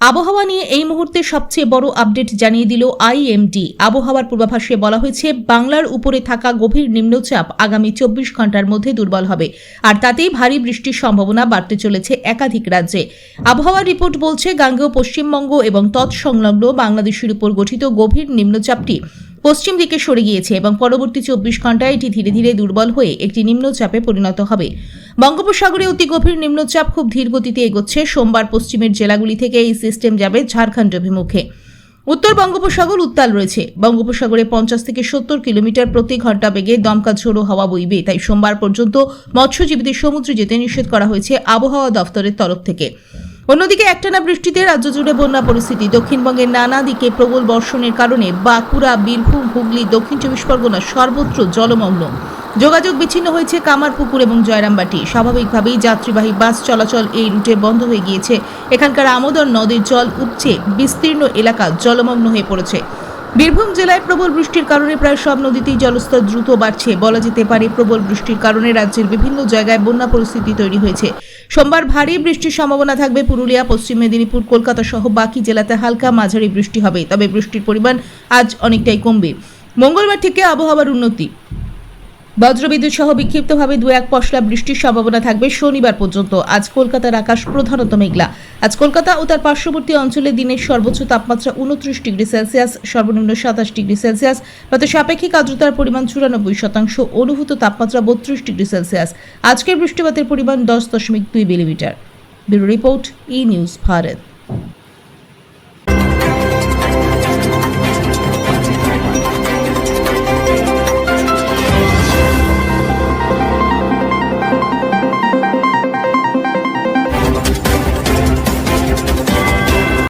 আবহাওয়া নিয়ে এই মুহূর্তে সবচেয়ে বড় আপডেট জানিয়ে দিল আইএমডি আবহাওয়ার পূর্বাভাসে বলা হয়েছে, বাংলার উপরে থাকা গভীর নিম্নচাপ আগামী চব্বিশ ঘণ্টার মধ্যে দুর্বল হবে, আর তাতেই ভারী বৃষ্টির সম্ভাবনা বাড়তে চলেছে একাধিক রাজ্যে। আবহাওয়ার রিপোর্ট বলছে, গাঙ্গেয় পশ্চিমবঙ্গ এবং তৎসংলগ্ন বাংলাদেশের উপর গঠিত গভীর নিম্নচাপটি পশ্চিম দিকে সরে গিয়েছে এবং পরবর্তী চব্বিশ ঘন্টায় এটি ধীরে ধীরে দুর্বল হয়ে একটি নিম্নচাপে পরিণত হবে। বঙ্গোপসাগরে অতি গভীর নিম্নচাপ খুব ধীর গতিতে এগোচ্ছে। সোমবার পশ্চিমের জেলাগুলি থেকে এই সিস্টেম যাবে ঝাড়খণ্ড অভিমুখে। উত্তর বঙ্গোপসাগর উত্তাল রয়েছে। বঙ্গোপসাগরে পঞ্চাশ থেকে সত্তর কিলোমিটার প্রতি ঘণ্টা বেগে দমকা ঝোড়ো হাওয়া বইবে। তাই সোমবার পর্যন্ত মৎস্যজীবীদের সমুদ্রে যেতে নিষেধ করা হয়েছে আবহাওয়া দফতরের তরফ থেকে। অন্যদিকে একটানা বৃষ্টিতে রাজ্য জুড়ে বন্যা পরিস্থিতি। দক্ষিণবঙ্গের নানা দিকে প্রবল বর্ষণের কারণে বাঁকুড়া, বীরভূম, হুগলি, দক্ষিণ চব্বিশ পরগনা সর্বত্র জলমগ্ন। যোগাযোগ বিচ্ছিন্ন হয়েছে কামারপুকুর এবং জয়রামবাটি। স্বাভাবিকভাবেই যাত্রীবাহী বাস চলাচল এই রুটে বন্ধ হয়ে গিয়েছে। এখানকার আমোদর নদীর জল উপচে বিস্তীর্ণ এলাকা জলমগ্ন হয়ে পড়েছে। বীরভূম জেলায় প্রবল বৃষ্টির কারণে প্রায় সব নদীতেই জলস্তর দ্রুত বাড়ছে। বলা যেতে পারে প্রবল বৃষ্টির কারণে রাজ্যের বিভিন্ন জায়গায় বন্যা পরিস্থিতি তৈরি হয়েছে। সোমবার ভারী বৃষ্টির সম্ভাবনা থাকবে পুরুলিয়া, পশ্চিম মেদিনীপুর, কলকাতা সহ বাকি জেলাতে হালকা মাঝারি বৃষ্টি হবে। তবে বৃষ্টির পরিমাণ আজ অনেকটাই কমবে। মঙ্গলবার থেকে আবহাওয়ার উন্নতি বজ্রবিদ্যুৎ সহ বিক্ষিপ্তভাবে দু এক পশলা বৃষ্টির সম্ভাবনা থাকবে শনিবার পর্যন্ত। আজ কলকাতার আকাশ প্রধানত মেঘলা। আজ কলকাতা ও তার পার্শ্ববর্তী অঞ্চলে দিনের সর্বোচ্চ তাপমাত্রা উনত্রিশ ডিগ্রি সেলসিয়াস, সর্বনিম্ন সাতাশ ডিগ্রি সেলসিয়াস, তাতে সাপেক্ষিক আর্দ্রতার পরিমাণ চুরানব্বই শতাংশ, অনুভূত তাপমাত্রা বত্রিশ ডিগ্রি সেলসিয়াস। আজকের বৃষ্টিপাতের পরিমাণ দশ দশমিক দুই millimetre. Bureau report, E news, Bharat.